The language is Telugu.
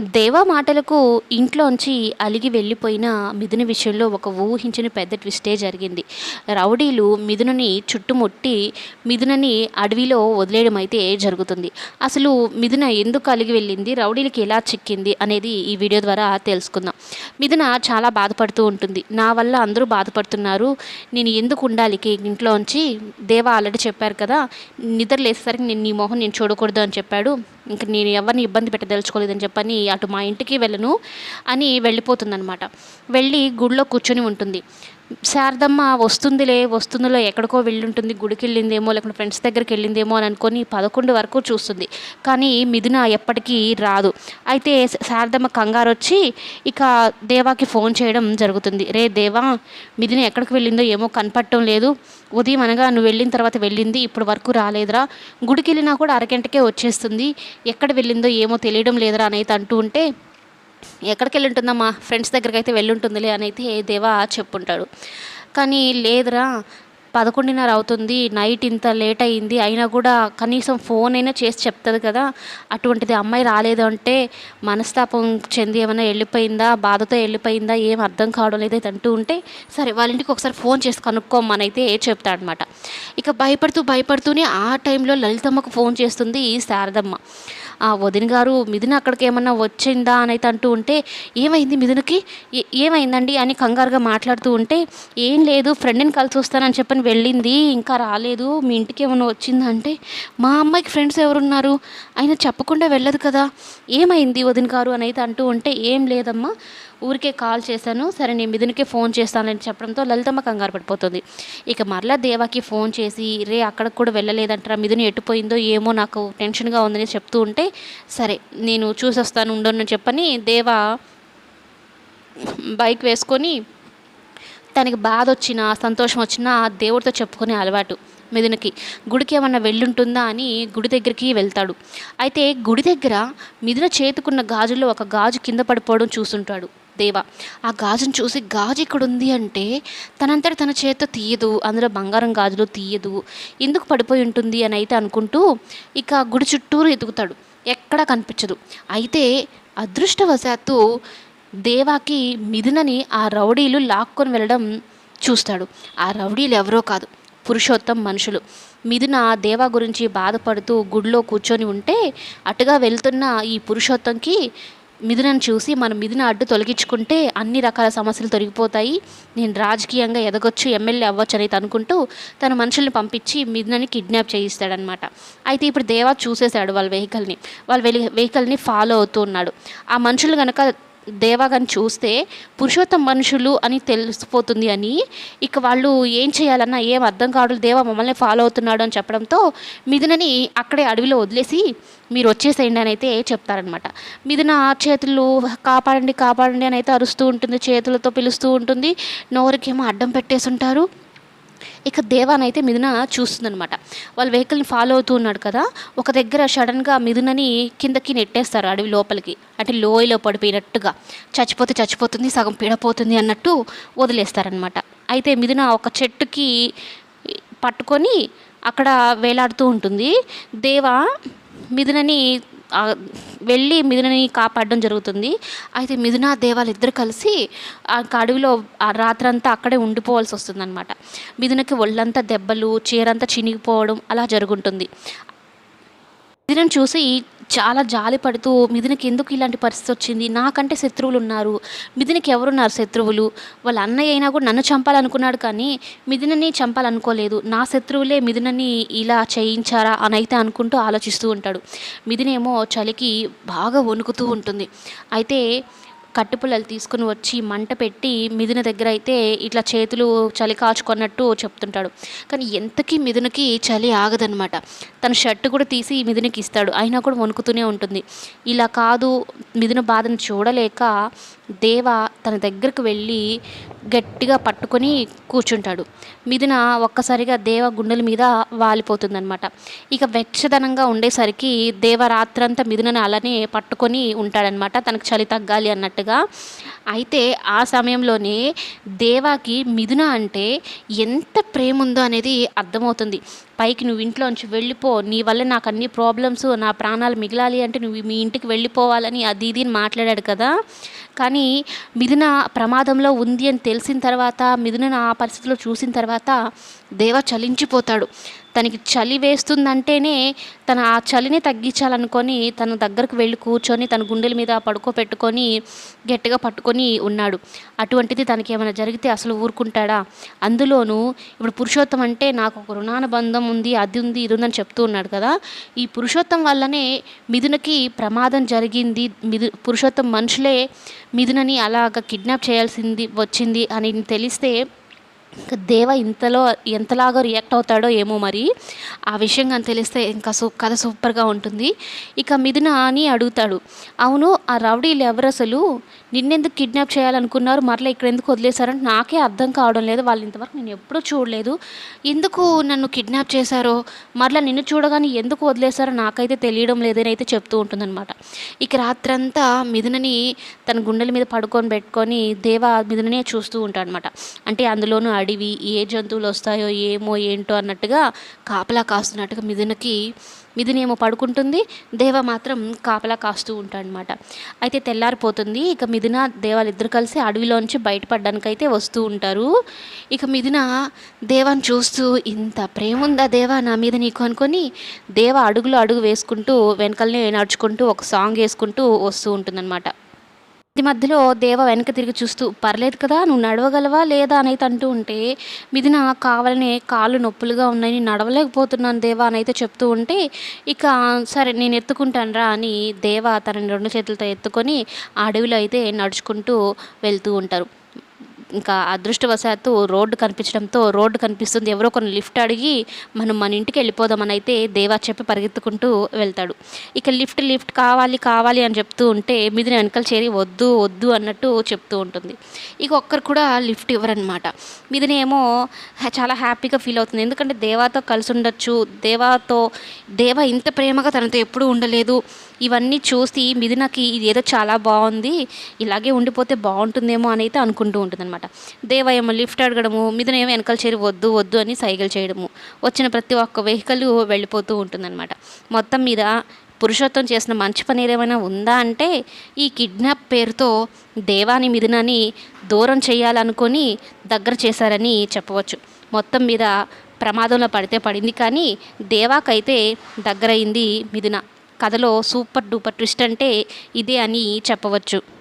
దేవా మాటలకు ఇంట్లోంచి అలిగి వెళ్ళిపోయిన మిథున విషయంలో ఒక ఊహించిన పెద్ద ట్విస్టే జరిగింది. రౌడీలు మిథునని చుట్టుముట్టి మిథునని అడవిలో వదిలేయడం అయితే జరుగుతుంది. అసలు మిథున ఎందుకు అలిగి వెళ్ళింది? రౌడీలకి ఎలా చిక్కింది? అనేది ఈ వీడియో ద్వారా తెలుసుకుందాం. మిథున చాలా బాధపడుతూ ఉంటుంది. నా వల్ల అందరూ బాధపడుతున్నారు. నేను ఎందుకు ఉండాలి? ఇంట్లోంచి దేవా ఆల్రెడీ చెప్పారు కదా. నిద్ర లేసేసరికి నేను నీ మొహం నేను చూడకూడదు అని చెప్పాడు. ఇంక నేను ఎవరిని ఇబ్బంది పెట్టదలుచుకోలేదని చెప్పని అటు మా ఇంటికి వెళ్ళను అని వెళ్ళిపోతుందనమాట వెళ్ళి గుడిలో కూర్చొని ఉంటుంది. శారదమ్మ వస్తుందిలే వస్తుందిలే ఎక్కడికో వెళ్ళుంటుంది గుడికి వెళ్ళిందేమో లేకుంటే ఫ్రెండ్స్ దగ్గరికి వెళ్ళిందేమో అని అనుకొని పదకొండు వరకు చూస్తుంది. కానీ మిథున ఎప్పటికీ రాదు. అయితే శారదమ్మ కంగారు వచ్చి ఇక దేవాకి ఫోన్ చేయడం జరుగుతుంది. రే దేవా మిథున ఎక్కడికి వెళ్ళిందో ఏమో కనపడటం లేదు. ఉదయం అనగా నువ్వు వెళ్ళిన తర్వాత వెళ్ళింది ఇప్పుడు వరకు రాలేదురా. గుడికి వెళ్ళినా కూడా అరగంటకే వచ్చేస్తుంది. ఎక్కడ వెళ్ళిందో ఏమో తెలియడం లేదురా అని అయితే అంటూ ఉంటే ఎక్కడికి వెళ్ళి ఉంటుందమ్మా ఫ్రెండ్స్ దగ్గరికి అయితే వెళ్ళి ఉంటుందిలే అని అయితే దేవా చెప్పుంటాడు. కానీ లేదురా పదకొండున్నర అవుతుంది నైట్ ఇంత లేట్ అయింది అయినా కూడా కనీసం ఫోన్ అయినా చేసి చెప్తుంది కదా అటువంటిది అమ్మాయి రాలేదు అంటే మనస్తాపం చెంది ఏమైనా వెళ్ళిపోయిందా బాధతో వెళ్ళిపోయిందా ఏం అర్థం కావడం లేదు అంటూ ఉంటే సరే వాళ్ళ ఇంటికి ఒకసారి ఫోన్ చేసి కనుక్కోమని అయితే చెప్తాడనమాట. ఇక భయపడుతూ భయపడుతూనే ఆ టైంలో లలితమ్మకు ఫోన్ చేస్తుంది ఈ శారదమ్మ. ఆ వదిన గారు మిథున అక్కడికి ఏమన్నా వచ్చిందా అని అయితే అంటూ ఉంటే ఏమైంది మిథునకి? ఏ- ఏమైందండి అని కంగారుగా మాట్లాడుతూ ఉంటే ఏం లేదు ఫ్రెండ్ని కలిసి వస్తానని చెప్పని వెళ్ళింది ఇంకా రాలేదు మీ ఇంటికి ఏమైనా వచ్చిందంటే మా అమ్మాయికి ఫ్రెండ్స్ ఎవరున్నారు? అయినా చెప్పకుండా వెళ్ళదు కదా. ఏమైంది వదిన గారు అని అయితే అంటూ ఉంటే ఏం లేదమ్మా ఊరికే కాల్ చేశాను సరే నేను మిథునకే ఫోన్ చేస్తానని చెప్పడంతో లలితమ్మ కంగారు పడిపోతుంది. ఇక మరలా దేవాకి ఫోన్ చేసి రే అక్కడికి కూడా వెళ్ళలేదంటారా మిథున ఎట్టుపోయిందో ఏమో నాకు టెన్షన్గా ఉందని చెప్తూ ఉంటే సరే నేను చూసొస్తాను ఉండను చెప్పని దేవా బైక్ వేసుకొని తనకి బాధ వచ్చినా సంతోషం వచ్చినా ఆ దేవుడితో చెప్పుకునే అలవాటు మిథునకి. గుడికి ఏమన్నా వెళ్ళుంటుందా అని గుడి దగ్గరికి వెళ్తాడు. అయితే గుడి దగ్గర మిథున చేతుకున్న గాజుల్లో ఒక గాజు కింద పడిపోవడం చూసుంటాడు దేవ. ఆ గాజును చూసి గాజు ఇక్కడ ఉంది అంటే తనంతట తన చేత తీయదు అందులో బంగారం గాజులు తీయదు ఎందుకు పడిపోయి ఉంటుంది అని అయితే అనుకుంటూ ఇక గుడి చుట్టూరు ఎదుగుతాడు. ఎక్కడా కనిపించదు. అయితే అదృష్టవశాత్తు దేవాకి మిథునని ఆ రౌడీలు లాక్కొని వెళ్ళడం చూస్తాడు. ఆ రౌడీలు ఎవరో కాదు పురుషోత్తం మనుషులు. మిథున దేవా గురించి బాధపడుతూ గుడిలో కూర్చొని ఉంటే అటుగా వెళ్తున్న ఈ పురుషోత్తంకి మిథునను చూసి మనం మిథున అడ్డు తొలగించుకుంటే అన్ని రకాల సమస్యలు తొలగిపోతాయి. నేను రాజకీయంగా ఎదగొచ్చు ఎమ్మెల్యే అవ్వచ్చు అనేది అనుకుంటూ తన మనుషుల్ని పంపించి మిథునని కిడ్నాప్ చేయిస్తాడనమాట అయితే ఇప్పుడు దేవా చూసేశాడు వాళ్ళ వెహికల్ని. వాళ్ళ వెహికల్ని ఫాలో అవుతూ ఉన్నాడు. ఆ మనుషులు కనుక దేవాగాని చూస్తే పురుషోత్తం మనుషులు అని తెలిసిపోతుంది అని ఇక వాళ్ళు ఏం చేయాలన్నా ఏం అర్థం కావడం దేవా మమ్మల్ని ఫాలో అవుతున్నాడు అని చెప్పడంతో మిథునని అక్కడే అడవిలో వదిలేసి మీరు వచ్చేసేయండి అని అయితే చెప్తారనమాట మిథున చేతులు కాపాడండి కాపాడండి అని అయితే అరుస్తూ ఉంటుంది చేతులతో పిలుస్తూ ఉంటుంది. నోరుకేమో అడ్డం పెట్టేసి ఉంటారు ఇక దేవానైతే మిథున చూస్తుందనమాట వాళ్ళ వెహికల్ని ఫాలో అవుతూ ఉన్నాడు కదా ఒక దగ్గర సడన్గా మిథునని కిందకి నెట్టేస్తారు అడవి లోపలికి అంటే లోయలో పడిపోయినట్టుగా. చచ్చిపోతే చచ్చిపోతుంది సగం పీడపోతుంది అన్నట్టు వదిలేస్తారనమాట అయితే మిథున ఒక చెట్టుకి పట్టుకొని అక్కడ వేలాడుతూ ఉంటుంది. దేవ మిథునని వెళ్ళి మిథునని కాపాడడం జరుగుతుంది. అయితే మిథున దేవాలు ఇద్దరు కలిసి ఆ అడవిలో ఆ రాత్రంతా అక్కడే ఉండిపోవాల్సి వస్తుందన్నమాట. మిథునకి ఒళ్ళంతా దెబ్బలు చీరంతా చినిగిపోవడం అలా జరుగుంటుంది. మిథునం చూసి చాలా జాలి పడుతూ మిథునకి ఎందుకు ఇలాంటి పరిస్థితి వచ్చింది? నాకంటే శత్రువులు ఉన్నారు. మిథునకి ఎవరున్నారు శత్రువులు? వాళ్ళ అన్నయ్య అయినా కూడా నన్ను చంపాలనుకున్నాడు కానీ మిథునని చంపాలనుకోలేదు. నా శత్రువులే మిథునని ఇలా చేయించారా అని అయితే అనుకుంటూ ఆలోచిస్తూ ఉంటాడు. మిథునేమో చలికి బాగా వణుకుతూ ఉంటుంది. అయితే కట్టుపుల్లలు తీసుకుని వచ్చి మంట పెట్టి మిథున దగ్గర అయితే ఇట్లా చేతులు చలి కాచుకున్నట్టు చెప్తుంటాడు. కానీ ఎంతకీ మిథునకి చలి ఆగదనమాట తన షర్ట్ కూడా తీసి మిథునకి ఇస్తాడు. అయినా కూడా వణుకుతూనే ఉంటుంది. ఇలా కాదు మిథున బాధను చూడలేక దేవ తన దగ్గరకు వెళ్ళి గట్టిగా పట్టుకొని కూర్చుంటాడు. మిథున ఒక్కసారిగా దేవ గుండెల మీద వాలిపోతుందనమాట ఇక వెచ్చదనంగా ఉండేసరికి దేవ రాత్రంతా మిథునని అలానే పట్టుకొని ఉంటాడనమాట తనకు చలి తగ్గాలి అన్నట్టుగా అయితే ఆ సమయంలోనే దేవాకి మిథున అంటే ఎంత ప్రేమ ఉందో అనేది అర్థమవుతుంది. పైకి నువ్వు ఇంట్లోంచి వెళ్ళిపో నీ వల్ల నాకు అన్ని ప్రాబ్లమ్స్ నా ప్రాణాలు మిగలాలి అంటే నువ్వు మీ ఇంటికి వెళ్ళిపోవాలని అది ఇది మాట్లాడాడు కదా. కానీ మిథున ప్రమాదంలో ఉంది అని తెలిసిన తర్వాత మిథునను ఆ పరిస్థితిలో చూసిన తర్వాత దేవ చలించిపోతాడు. తనకి చలి వేస్తుందంటేనే తన ఆ చలిని తగ్గించాలనుకొని తన దగ్గరకు వెళ్ళి కూర్చొని తన గుండెల మీద పడుకోపెట్టుకొని గట్టిగా పట్టుకొని ఉన్నాడు. అటువంటిది తనకి ఏమైనా జరిగితే అసలు ఊరుకుంటాడా? అందులోనూ ఇప్పుడు పురుషోత్తం అంటే నాకు ఒక రుణానుబంధం ఉంది అది ఉంది ఇది ఉందని చెప్తూ ఉన్నాడు కదా. ఈ పురుషోత్తం వల్లనే మిథునకి ప్రమాదం జరిగింది. మిథు పురుషోత్తం మనుషులే మిథునని అలాగ కిడ్నాప్ చేయాల్సింది వచ్చింది అని తెలిస్తే దేవ ఇంతలో ఎంతలాగా రియాక్ట్ అవుతాడో ఏమో మరి. ఆ విషయం కానీ తెలిస్తే ఇంకా సూ కథ సూపర్గా ఉంటుంది. ఇక మిథున అని అడుగుతాడు. అవును ఆ రౌడీలు ఎవరు అసలు? నిన్నెందుకు కిడ్నాప్ చేయాలనుకున్నారు? మరలా ఇక్కడ ఎందుకు వదిలేశారంటే నాకే అర్థం కావడం లేదు. వాళ్ళు ఇంతవరకు నేను ఎప్పుడూ చూడలేదు. ఎందుకు నన్ను కిడ్నాప్ చేశారో? మరలా నిన్ను చూడగానే ఎందుకు వదిలేశారో నాకైతే తెలియడం లేదని అయితే చెప్తూ ఉంటుందన్నమాట. ఇక రాత్రంతా మిథునని తన గుండెల మీద పడుకొని పెట్టుకొని దేవ మిథుననే చూస్తూ ఉంటాడనమాట అంటే అందులోనూ అడవి ఏ జంతువులు వస్తాయో ఏమో ఏంటో అన్నట్టుగా కాపలా కాస్తున్నట్టుగా మిథునకి మిథునేమో పడుకుంటుంది. దేవ మాత్రం కాపలా కాస్తూ ఉంటాడనమాట. అయితే తెల్లారిపోతుంది. ఇక మిథున దేవాలు ఇద్దరు కలిసి అడవిలోంచి బయటపడడానికి అయితే వస్తూ ఉంటారు. ఇక మిథున దేవాన్ని చూస్తూ ఇంత ప్రేమ ఉందా దేవా నా మీద నీకు? అనుకొని దేవ అడుగులో అడుగు వేసుకుంటూ వెనకలనే నడుచుకుంటూ ఒక సాంగ్ వేసుకుంటూ వస్తూ ఉంటుందన్నమాట. ఇది మధ్యలో దేవ వెనక తిరిగి చూస్తూ పర్లేదు కదా నువ్వు నడవగలవా లేదా? అనేది అంటూ ఉంటే మిథున కావాలనే కాళ్ళు నొప్పులుగా ఉన్నాయి నేను నడవలేకపోతున్నాను దేవా అని అయితే చెప్తూ ఉంటే ఇక సరే నేను ఎత్తుకుంటాను రా అని దేవ తనని రెండు చేతులతో ఎత్తుకొని ఆ అడవిలో అయితే నడుచుకుంటూ వెళ్తూ ఉంటారు. ఇంకా అదృష్టవశాత్తు రోడ్డు కనిపించడంతో రోడ్డు కనిపిస్తుంది. ఎవరో కొన్ని లిఫ్ట్ అడిగి మనం మన ఇంటికి వెళ్ళిపోదామని అయితే దేవా చెప్పి పరిగెత్తుకుంటూ వెళ్తాడు. ఇక లిఫ్ట్ లిఫ్ట్ కావాలి కావాలి అని చెప్తూ ఉంటే మిదిన వెనకాల చేరి వద్దు వద్దు అన్నట్టు చెప్తూ ఉంటుంది. ఇక ఒక్కరు కూడా లిఫ్ట్ ఇవ్వరనమాట మిదినేమో హ- చాలా హ్యాపీగా ఫీల్ అవుతుంది. ఎందుకంటే దేవాతో కలిసి ఉండొచ్చు. దేవాతో దేవ ఇంత ప్రేమగా తనతో ఎప్పుడూ ఉండలేదు. ఇవన్నీ చూసి మిథునకి ఇది ఏదో చాలా బాగుంది ఇలాగే ఉండిపోతే బాగుంటుందేమో అని అయితే అనుకుంటూ ఉంటుందన్నమాట. దేవ ఏమో లిఫ్ట్ అడగడము మిథున ఏమో వెనకాల చేరి వద్దు వద్దు అని సైకిల్ చేయడము వచ్చిన ప్రతి ఒక్క వెహికల్ వెళ్ళిపోతూ ఉంటుందన్నమాట. మొత్తం మీద పురుషోత్తం చేసిన మంచి పని ఏమైనా ఉందా అంటే ఈ కిడ్నాప్ పేరుతో దేవాని మిథునని దూరం చేయాలనుకొని దగ్గర చేశారని చెప్పవచ్చు. మొత్తం మీద ప్రమాదంలో పడితే పడింది కానీ దేవాకైతే దగ్గరైంది మిథున. కథలో సూపర్ డూపర్ ట్విస్ట్ అంటే ఇదే అని చెప్పవచ్చు.